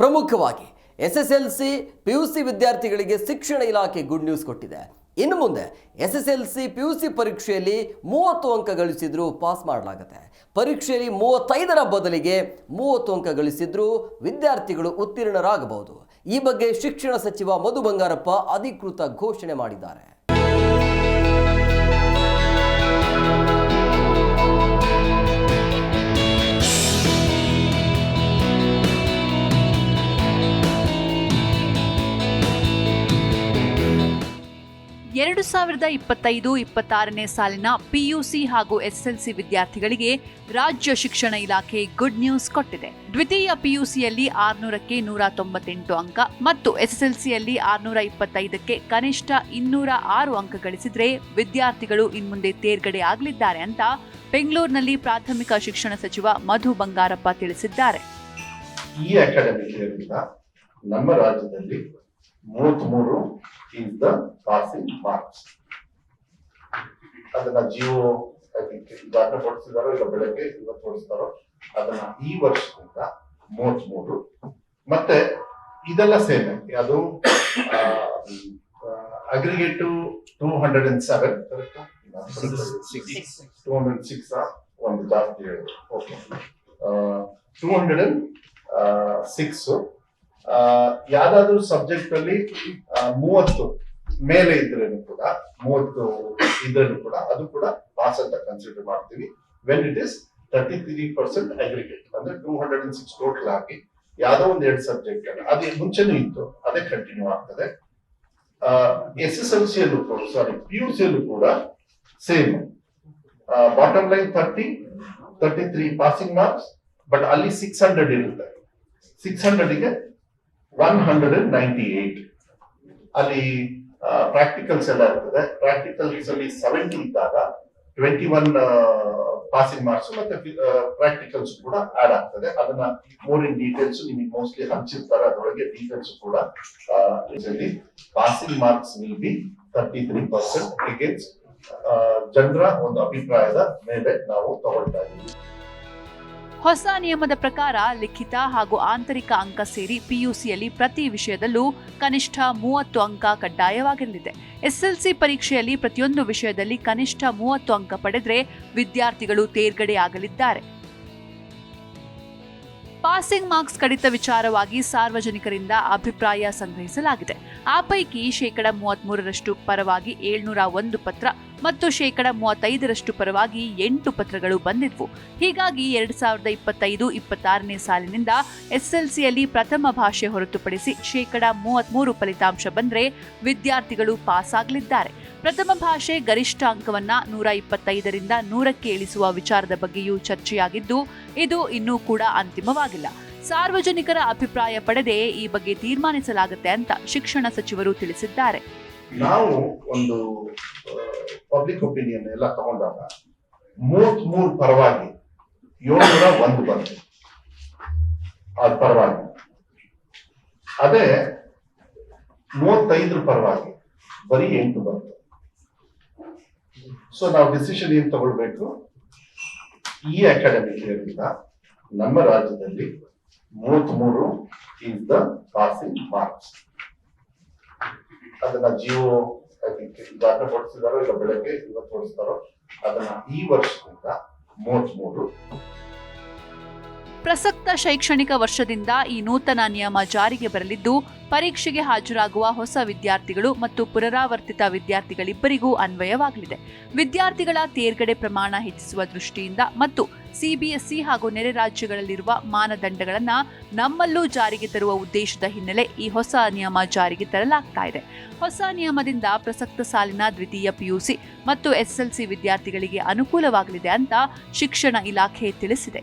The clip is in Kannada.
ಪ್ರಮುಖವಾಗಿ S S L C P U C ವಿದ್ಯಾರ್ಥಿಗಳಿಗೆ ಶಿಕ್ಷಣ ಇಲಾಖೆ ಗುಡ್ ನ್ಯೂಸ್ ಕೊಟ್ಟಿದೆ. ಇನ್ನು ಮುಂದೆ S S L C P U C ಪರೀಕ್ಷೆಯಲ್ಲಿ ಮೂವತ್ತು ಅಂಕ ಗಳಿಸಿದ್ರು ಪಾಸ್ ಮಾಡಲಾಗುತ್ತೆ. ಪರೀಕ್ಷೆಯಲ್ಲಿ ಮೂವತ್ತೈದರ ಬದಲಿಗೆ ಮೂವತ್ತು ಅಂಕ ಗಳಿಸಿದ್ರು ವಿದ್ಯಾರ್ಥಿಗಳು ಉತ್ತೀರ್ಣರಾಗಬಹುದು. ಈ ಬಗ್ಗೆ ಶಿಕ್ಷಣ ಸಚಿವ ಮಧು ಬಂಗಾರಪ್ಪ ಅಧಿಕೃತ ಘೋಷಣೆ ಮಾಡಿದ್ದಾರೆ. ಎರಡು ಸಾವಿರದ ಇಪ್ಪತ್ತೈದು ಇಪ್ಪತ್ತಾರನೇ ಸಾಲಿನ ಪಿಯುಸಿ ಹಾಗೂ ಎಸ್ಎಲ್ಸಿ ವಿದ್ಯಾರ್ಥಿಗಳಿಗೆ ರಾಜ್ಯ ಶಿಕ್ಷಣ ಇಲಾಖೆ ಗುಡ್ ನ್ಯೂಸ್ ಕೊಟ್ಟಿದೆ. ದ್ವಿತೀಯ ಪಿಯುಸಿಯಲ್ಲಿ ಆರ್ನೂರಕ್ಕೆ ನೂರ ತೊಂಬತ್ತೆಂಟು ಅಂಕ ಮತ್ತು ಎಸ್ಎಸ್ಎಲ್ಸಿಯಲ್ಲಿ ಆರ್ನೂರ ಇಪ್ಪತ್ತೈದಕ್ಕೆ ಕನಿಷ್ಠ ಇನ್ನೂರ ಆರು ಅಂಕ ಗಳಿಸಿದ್ರೆ ವಿದ್ಯಾರ್ಥಿಗಳು ಇನ್ಮುಂದೆ ತೇರ್ಗಡೆ ಆಗಲಿದ್ದಾರೆ ಅಂತ ಬೆಂಗಳೂರಿನಲ್ಲಿ ಪ್ರಾಥಮಿಕ ಶಿಕ್ಷಣ ಸಚಿವ ಮಧು ಬಂಗಾರಪ್ಪ ತಿಳಿಸಿದ್ದಾರೆ. ಈ ಅಕಾಡೆಮಿ ನಮ್ಮ ರಾಜ್ಯದಲ್ಲಿ ಮೂವತ್ಮೂರು ಈಸ್ ದ ಪಾಸಿಂಗ್ ಮಾರ್ಕ್ಸ್ ಅದನ್ನ ಜಿಯೋ ದಾಖಲೆ ಹೊಡಿಸಿದಾರೋ ಇಲ್ಲ ಬೆಳಗ್ಗೆ ಇವತ್ತು ಹೊಡಿಸ್ತಾರೋ ಅದನ್ನ ಈ ವರ್ಷದಿಂದ ಮೂವತ್ಮೂರು. ಮತ್ತೆ ಇದೆಲ್ಲ ಸೇಮ್ ಅದು aggregate two hundred and seven two hundred six ಒಂದು ಜಾಸ್ತಿ ಹೇಳಿದ್ರು okay two hundred and six ಯಾವ್ದಾದ್ರು ಸಬ್ಜೆಕ್ಟ್ ಅಲ್ಲಿ ಮೂವತ್ತು ಮೇಲೆ ಇದ್ರೇನು ಕೂಡ, ಮೂವತ್ತು ಇದ್ರೇನು ಕೂಡ, ಅದು ಕೂಡ ಪಾಸ್ ಅಂತ ಕನ್ಸಿಡರ್ ಮಾಡ್ತೀವಿ. When it is thirty three percent aggregate ಅಂದ್ರೆ two hundred and six total ಆಗಿ ಯಾವ್ದೋ ಒಂದ್ ಎರಡು ಸಬ್ಜೆಕ್ಟ್ ಅಲ್ಲಿ ಅದೇ ಮುಂಚೆನೂ ಇತ್ತು, ಅದೇ ಕಂಟಿನ್ಯೂ ಆಗ್ತದೆ. ಎಸ್ ಎಸ್ ಎಲ್ ಸಿಯಲ್ಲೂ ಕೂಡ ಸಾರಿ ಪಿ ಯು ಸಿಯಲ್ಲೂ ಕೂಡ same bottom line thirty thirty three passing marks but ಅಲ್ಲಿ ಸಿಕ್ಸ್ ಹಂಡ್ರೆಡ್ ಇರುತ್ತೆ. Six ಹಂಡ್ರೆಡ್ಗೆ one hundred and ninety eight ಅಲ್ಲಿ ಪ್ರಾಕ್ಟಿಕಲ್ಸ್ ಎಲ್ಲ ಇರ್ತದೆ. ಪ್ರಾಕ್ಟಿಕಲ್ಸ್ ಅಲ್ಲಿ ಸೆವೆಂಟಿ ಇದ್ದಾಗ ಟ್ವೆಂಟಿ ಒನ್ ಪಾಸಿಂಗ್ ಮಾರ್ಕ್ಸ್ ಮತ್ತೆ ಪ್ರಾಕ್ಟಿಕಲ್ಸ್ ಕೂಡ ಆಡ್ ಆಗ್ತದೆ. ಅದನ್ನ ಮೋರ್ ಇನ್ ಡೀಟೇಲ್ಸ್ ನಿಮಗೆ ಮೋಸ್ಟ್ಲಿ ಹಂಚಿರ್ತಾರೆ. ಅದರೊಳಗೆ ಡೀಟೇಲ್ಸ್ ಕೂಡ passing marks will be thirty three percent against ಜನರ ಒಂದು ಅಭಿಪ್ರಾಯದ ಮೇಲೆ ನಾವು ತಗೊಳ್ತಾ ಇದ್ದೀವಿ. ಹೊಸ ನಿಯಮದ ಪ್ರಕಾರ ಲಿಖಿತ ಹಾಗೂ ಆಂತರಿಕ ಅಂಕ ಸೇರಿ ಪಿಯುಸಿಯಲ್ಲಿ ಪ್ರತಿ ವಿಷಯದಲ್ಲೂ ಕನಿಷ್ಠ ಮೂವತ್ತು ಅಂಕ ಕಡ್ಡಾಯವಾಗಿರಲಿದೆ. ಎಸ್ಎಲ್ಸಿ ಪರೀಕ್ಷೆಯಲ್ಲಿ ಪ್ರತಿಯೊಂದು ವಿಷಯದಲ್ಲಿ ಕನಿಷ್ಠ ಮೂವತ್ತು ಅಂಕ ಪಡೆದರೆ ವಿದ್ಯಾರ್ಥಿಗಳು ತೇರ್ಗಡೆಯಾಗಲಿದ್ದಾರೆ ಪಾಸಿಂಗ್ ಮಾರ್ಕ್ಸ್ ಕಡಿತ ವಿಚಾರವಾಗಿ ಸಾರ್ವಜನಿಕರಿಂದ ಅಭಿಪ್ರಾಯ ಸಂಗ್ರಹಿಸಲಾಗಿದೆ. ಆ ಪೈಕಿ ಶೇಕಡ ಮೂವತ್ಮೂರರಷ್ಟು ಪರವಾಗಿ ಏಳ್ನೂರ ಒಂದು ಪತ್ರ ಮತ್ತು ಶೇಕಡ ಮೂವತ್ತೈದರಷ್ಟು ಪರವಾಗಿ ಎಂಟು ಪತ್ರಗಳು ಬಂದಿದ್ವು. ಹೀಗಾಗಿ ಎರಡ್ ಸಾವಿರದ ಇಪ್ಪತ್ತೈದು ಇಪ್ಪತ್ತಾರನೇ ಸಾಲಿನಿಂದ ಎಸ್ಎಲ್ಸಿಯಲ್ಲಿ ಪ್ರಥಮ ಭಾಷೆ ಹೊರತುಪಡಿಸಿ ಶೇಕಡ ಮೂವತ್ಮೂರು ಫಲಿತಾಂಶ ಬಂದರೆ ವಿದ್ಯಾರ್ಥಿಗಳು ಪಾಸ್ ಆಗಲಿದ್ದಾರೆ ಪ್ರಥಮ ಭಾಷೆ ಗರಿಷ್ಠ ಅಂಕವನ್ನ ನೂರ ಇಪ್ಪತ್ತೈದರಿಂದ ನೂರಕ್ಕೆ ಇಳಿಸುವ ವಿಚಾರದ ಬಗ್ಗೆಯೂ ಚರ್ಚೆಯಾಗಿದ್ದು, ಇದು ಇನ್ನೂ ಕೂಡ ಅಂತಿಮವಾಗಿಲ್ಲ. ಸಾರ್ವಜನಿಕರ ಅಭಿಪ್ರಾಯ ಪಡೆದೇ ಈ ಬಗ್ಗೆ ತೀರ್ಮಾನಿಸಲಾಗುತ್ತೆ ಅಂತ ಶಿಕ್ಷಣ ಸಚಿವರು ತಿಳಿಸಿದ್ದಾರೆ. ನಾವು ಒಂದು ಪಬ್ಲಿಕ್ ಒಪಿನಿಯನ್ ಎಲ್ಲ ತಗೊಂಡಾಗ ಮೂವತ್ ಮೂರು ಪರವಾಗಿ ಏಳ್ನೂರ ಒಂದು ಬಂತು. ಅದ್ ಪರವಾಗಿ. ಅದೇ ಮೂವತ್ತೈದರ ಪರವಾಗಿ ಬರೀ ಎಂಟು ಬಂತು. ಸೊ ನಾವು ಡಿಸಿಷನ್ ಏನ್ ತಗೊಳ್ಬೇಕು? ಈ ಅಕಾಡೆಮಿಕ್ ಇಯರ್ನಿಂದ ನಮ್ಮ ರಾಜ್ಯದಲ್ಲಿ ಮೂವತ್ಮೂರು ಇಸ್ ದ ಪಾಸಿಂಗ್ ಮಾರ್ಕ್ಸ್ ಅದನ್ನ ಜಿಯೋ ದಾಖಲೆ ಹೊಡಿಸಿದಾರೋ ಇಲ್ಲ ಬೆಳಗ್ಗೆ ಇವತ್ತು ಹೊಡಿಸ್ತಾರೋ ಅದನ್ನ ಈ ವರ್ಷದಿಂದ ಮೂವತ್ಮೂರು ಪ್ರಸಕ್ತ ಶೈಕ್ಷಣಿಕ ವರ್ಷದಿಂದ ಈ ನೂತನ ನಿಯಮ ಜಾರಿಗೆ ಬರಲಿದ್ದು, ಪರೀಕ್ಷೆಗೆ ಹಾಜರಾಗುವ ಹೊಸ ವಿದ್ಯಾರ್ಥಿಗಳು ಮತ್ತು ಪುನರಾವರ್ತಿತ ವಿದ್ಯಾರ್ಥಿಗಳಿಬ್ಬರಿಗೂ ಅನ್ವಯವಾಗಲಿದೆ. ವಿದ್ಯಾರ್ಥಿಗಳ ತೇರ್ಗಡೆ ಪ್ರಮಾಣ ಹೆಚ್ಚಿಸುವ ದೃಷ್ಟಿಯಿಂದ ಮತ್ತು ಸಿಬಿಎಸ್ಇ ಹಾಗೂ ನೆರೆ ರಾಜ್ಯಗಳಲ್ಲಿರುವ ಮಾನದಂಡಗಳನ್ನು ನಮ್ಮಲ್ಲೂ ಜಾರಿಗೆ ತರುವ ಉದ್ದೇಶದ ಹಿನ್ನೆಲೆ ಈ ಹೊಸ ನಿಯಮ ಜಾರಿಗೆ ತರಲಾಗ್ತಾ ಇದೆ. ಹೊಸ ನಿಯಮದಿಂದ ಪ್ರಸಕ್ತ ಸಾಲಿನ ದ್ವಿತೀಯ ಪಿಯುಸಿ ಮತ್ತು ಎಸ್ಎಲ್ಸಿ ವಿದ್ಯಾರ್ಥಿಗಳಿಗೆ ಅನುಕೂಲವಾಗಲಿದೆ ಅಂತ ಶಿಕ್ಷಣ ಇಲಾಖೆ ತಿಳಿಸಿದೆ.